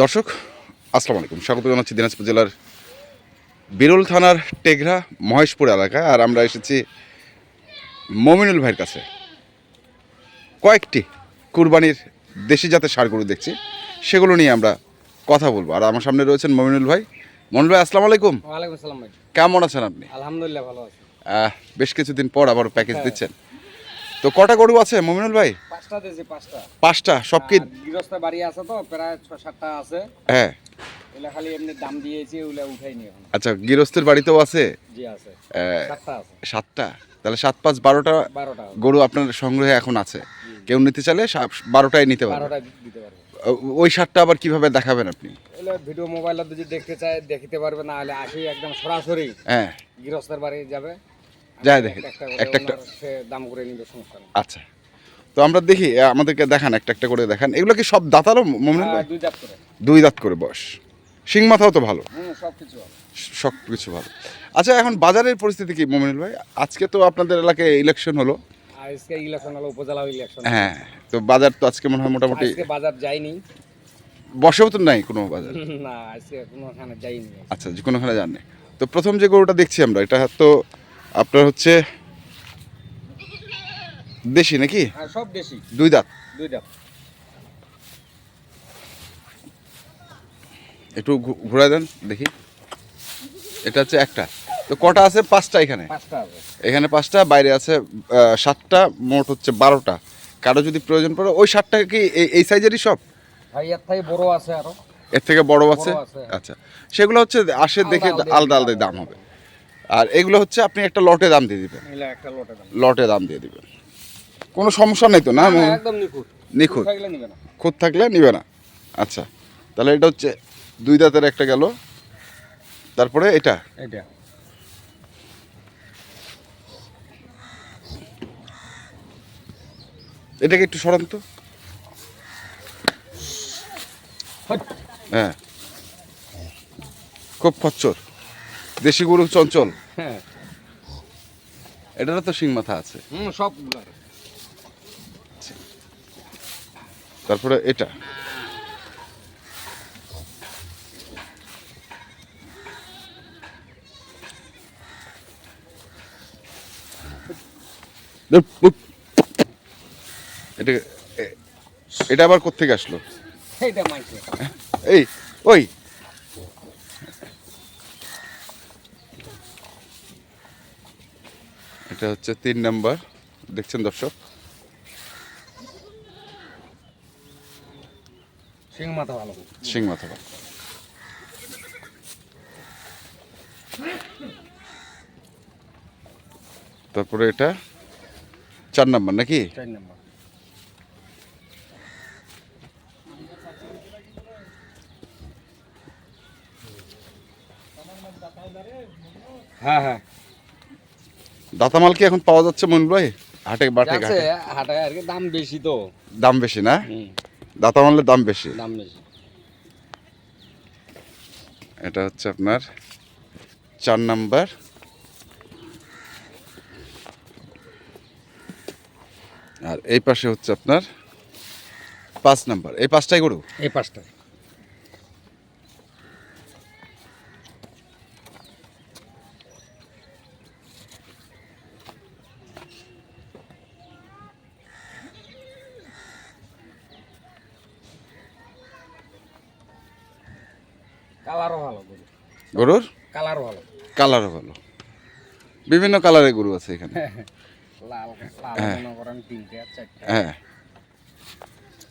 দর্শক আসসালামু আলাইকুম। স্বাগত জানাচ্ছি দিনাজপুর জেলার বিরল থানার টেঘরা মহেশপুর এলাকায়। আর আমরা এসেছি মমিনুল ভাইয়ের কাছে। কয়েকটি কুরবানির দেশি জাতের সারগুলো দেখছি। সেগুলো নিয়ে আমরা কথা বলব। আর আমার সামনে রয়েছেন মমিনুল ভাই। মমিনুল ভাই আসসালামু আলাইকুম। ওয়ালাইকুম আসসালাম ভাই। কেমন আছেন আপনি? আলহামদুলিল্লাহ ভালো আছি। বেশ কিছুদিন পর আবার প্যাকেজ দিচ্ছেন। তো কটা গরু আছে মমিনুল ভাই? পাঁচটা দিয়েছি পাঁচটা। পাঁচটা সব কি গৃহস্থ বাড়ি আছে তো প্রায় ছ সাতটা আছে। হ্যাঁ। এগুলা খালি এমনি দাম দিয়েছি ওগুলা উঠাই নি এখন। আচ্ছা গৃহস্থের বাড়িতেও আছে? জি আছে। সাতটা আছে। সাতটা? তাহলে সাত পাঁচ বারোটা বারোটা। গরু আপনার সংগ্রহে এখন আছে? কেউ নিতে চাইলে বারোটাই নিতে পারবে? দিতে পারব। ওই সারটা আবার কীভাবে দেখাবেন আপনি? ভিডিও মোবাইলে যদি দেখতে চায় দেখিতে পারবে না হলে আসি একদম সরাসরি। হ্যাঁ। গৃহস্থের বাড়ি যাবে। যাই দেখি। একটা একটা দাম করে নিবে সমস্যা আচ্ছা। তো আমরা দেখি আমাদেরকে দেখান একটা একটা করে দেখান। এগুলো কি সব দাঁতারও মমিনুল ভাই দুই দাম করে। দুই দাঁত করে বয়স শিং মাথাও তো ভালো। সব কিছু ভালো। আচ্ছা এখন বাজারের পরিস্থিতি কি মমিনুল ভাই? আজকে তো আপনাদের এলাকায় ইলেকশন হলো। আজকে ইলেকশন হলো উপজেলা ইলেকশন হ্যাঁ তো বাজার তো আজকে মনে হয় মোটামুটি আজকে বাজার যায়নি। বসেও তো নাই কোনো বাজার? না আজকে কোনোখানে যাইনি আচ্ছা কোনোখানে জানি তো প্রথম যে গরুটা দেখছি আমরা এটা তো আপনার হচ্ছে দেশি নাকি? সব দেশি। দুই দাঁত। দুই দাঁত। একটু ঘু- ঘুরায় দেন দেখি। এটা হচ্ছে একটা। তো কটা আছে? পাঁচটা এখানে। এখানে পাঁচটা বাইরে আছে সাতটা মোট হচ্ছে বারোটা। কারও যদি প্রয়োজন পড়ে ওই সাতটা কি এই- সাইজেরই সব? এর থেকে বড় আছে আরও। এর থেকে বড় আছে? আচ্ছা। সেগুলো হচ্ছে আসে দেখে আলাদা আলাদা দাম হবে। আর এগুলো হচ্ছে আপনি একটা লটে দাম দিয়ে দিবেন। একটা লটে দাম। দিয়ে দিবেন। কোনো সমস্যা নেই তো না? না, নিখুঁত। নিখুঁত। নিবে না। খুঁত থাকলে নিবে না? আচ্ছা তাহলে এটা হচ্ছে দুই দাঁতের একটা গেল। তারপরে এটা? এটা। এটাকে একটু সরান তো। হ্যাঁ। খুব খচ্চর। দেশি গরু চঞ্চল। হ্যাঁ। এটারও তো শিং মাথা আছে। হুম সবগুলো তারপরে এটা। এটা এটা আবার কোথেকে আসলো? এই ওই। এটা হচ্ছে তিন নাম্বার। দেখছেন দর্শক? মাথা ভালো। মাথা তারপরে এটা চার নাম্বার নাকি? চার নম্বর। হ্যাঁ হ্যাঁ। দাতামাল কি এখন পাওয়া যাচ্ছে মন ভাই? হাটে বাটে আছে ঘাটে? হাটে আর কি দাম বেশি তো। দাম বেশি না? হুম। দাতামালের দাম বেশি? দাম বেশি। এটা হচ্ছে আপনার চার নাম্বার। আর এই পাশে হচ্ছে আপনার পাঁচ নাম্বার। এই পাঁচটাই গরু? এই পাঁচটা কালারও ভালো গরুর? কালারও ভালো। কালারও ভালো। বিভিন্ন কালারের গরু আছে এখানে। লাল লাল হ্যাঁ। তিনটে চারটে। হ্যাঁ।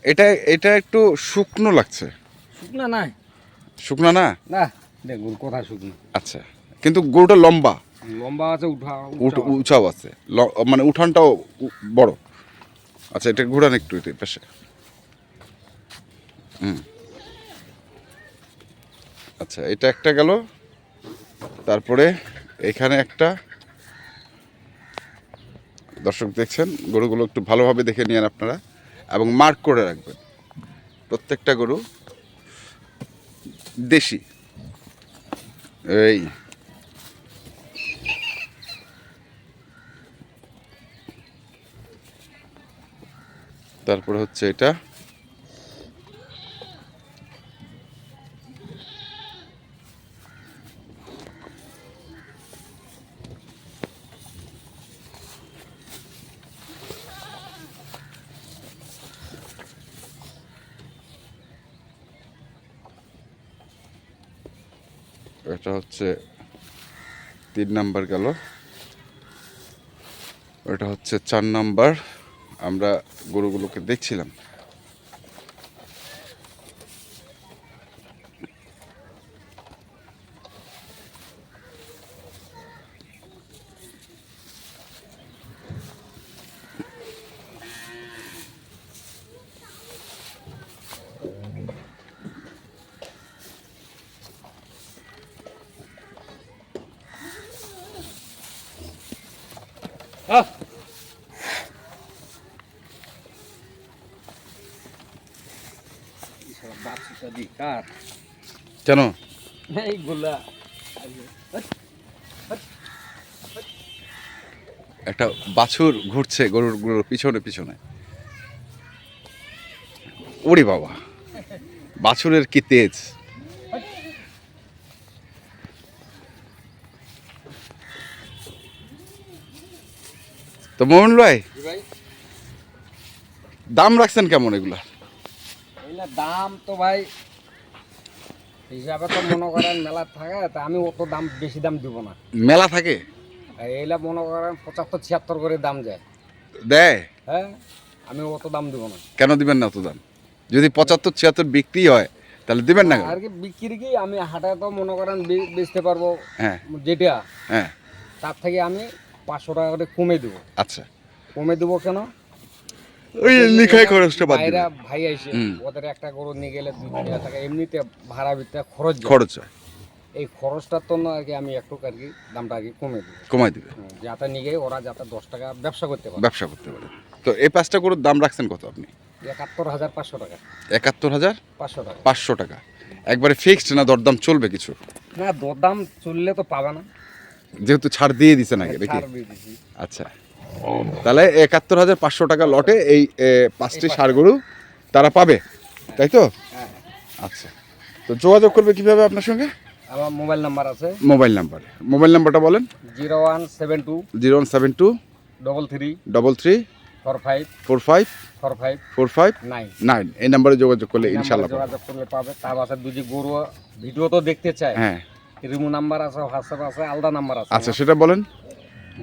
এটা এটা একটু শুকনো লাগছে। শুকনা নাই। শুকনো না? না দেখ গরু কোথায় শুকনো। আচ্ছা। কিন্তু গরুটা লম্বা। লম্বা আছে উঠা উঠ- উঁচাও আছে। মানে উঠানটাও বড়। আচ্ছা এটা ঘুরান একটু পাশে। হুম। আচ্ছা এটা একটা গেল। তারপরে এখানে একটা। দর্শক দেখছেন, গরুগুলো একটু ভালোভাবে দেখে নিয়েন আপনারা। এবং মার্ক করে রাখবেন। প্রত্যেকটা গরু দেশি। এই। তারপরে হচ্ছে এটা। এটা হচ্ছে তিন নাম্বার গেল। ওটা হচ্ছে চার নাম্বার। আমরা গরুগুলোকে দেখছিলাম। কেন? একটা বাছুর ঘুরছে গরুর গরুর পিছনে পিছনে। ওরে বাবা বাছুরের কি তেজ? তো মোহন ভাই ভাই। দাম রাখছেন কেমন এগুলা? এগুলা দাম তো ভাই হিসাবে তো মনে করেন মেলা থাকে তা আমি অত দাম বেশি দাম দিব না। মেলা থাকে? এইলা মনে করেন পঁচাত্তর ছিয়াত্তর করে দাম যায়। দেয়? হ্যাঁ আমি অত দাম দিব না। কেন দিবেন না অত দাম? যদি পঁচাত্তর ছিয়াত্তর বিক্রি হয় তাহলে দিবেন না আর কি বিক্রি কি আমি হাটে তো মনে করেন বেচতে পারব হ্যাঁ। যেটা হ্যাঁ। তার থেকে আমি পাঁচশো টাকা করে কমে দেবো। আচ্ছা। কমে দেবো কেন? ওই লিখাই খরচটা বাদ ভাইরা ভাই হুম। ওদের একটা গরু নিয়ে গেলে দুই তিন টাকা এমনিতে ভাড়া ভিতরে খরচ খরচ হয়। এই খরচটার জন্য আর কি আমি একটু আর কি দামটা আর কি কমে দেবো কমাই দিবে। যাতে নিয়ে গিয়ে ওরা যাতে দশ টাকা ব্যবসা করতে পারে। ব্যবসা করতে পারে। তো এই পাঁচটা গরুর দাম রাখছেন কত আপনি? একাত্তর হাজার পাঁচশো টাকা। একাত্তর হাজার পাঁচশো টাকা। পাঁচশো টাকা। একবারে ফিক্সড না দরদাম চলবে কিছু? না দরদাম চললে তো পাবে না। যেহেতু ছাড় দিয়ে দিছে নাকি? নাকি দিছি। আচ্ছা। তাহলে একাত্তর হাজার পাঁচশো টাকা লটে এই পাঁচটি ষাড় গরু তারা পাবে তাই তো? হ্যাঁ। আচ্ছা। তো যোগাযোগ করবে কীভাবে আপনার সঙ্গে? আমার মোবাইল নাম্বার আছে। Mobile number. মোবাইল নাম্বারটা বলেন। Zero one seven two zero one seven two double three double three four five four five four five four five nine. Nine. এই নাম্বারে যোগাযোগ করলে ইনশাল্লাহ যোগাযোগ করলে পাবে। তার আছে দুজি গরু ভিডিও তো দেখতে চায়। হ্যাঁ। রিমু নাম্বার আছে হোয়াটসঅ্যাপ আছে আলাদা নাম্বার আছে। আচ্ছা সেটা বলেন।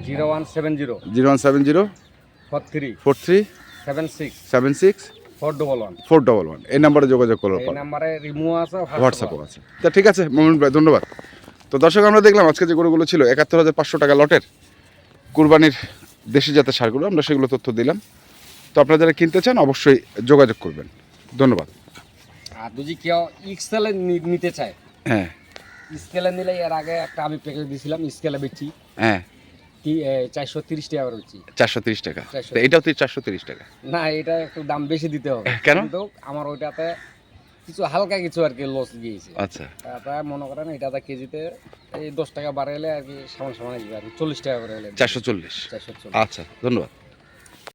Zero one seven zero. Zero one seven zero. Four three. Four three. Seven six. Seven six. Four double one. Four double one. এই নাম্বারে যোগাযোগ করলে এই নাম্বারে রিমু আছে হোয়াটসঅ্যাপও আছে। তা ঠিক আছে মোমিন ভাই ধন্যবাদ। তো দর্শক আমরা দেখলাম আজকে যে গরুগুলো ছিল একাত্তর হাজার পাঁচশো টাকা লটের কুরবানির দেশি জাতের সারগুলো আমরা সেগুলো তথ্য দিলাম। তো আপনারা যারা কিনতে চান অবশ্যই যোগাযোগ করবেন। ধন্যবাদ। আর যদি কেউ ইক্সেলে নিতে চায় হ্যাঁ। স্কেলে নিলে এর আগে একটা আমি প্যাকেজ দিয়েছিলাম স্কেলে বেচি হ্যাঁ। চারশো তিরিশ টাকা চারশো তিরিশ টাকা। 430 এটাও তো চারশো তিরিশ টাকা। না এটা একটু দাম বেশি দিতে হবে। কেন? তো আমার ওইটাতে কিছু হালকা কিছু আর কি লস গিয়েছে। আচ্ছা। তারপরে মনে করেন এটাতে কেজিতে এই দশ টাকা বাড়াইলে আর কি সামান সামান চল্লিশ টাকা করে চারশো চল্লিশ। আচ্ছা ধন্যবাদ।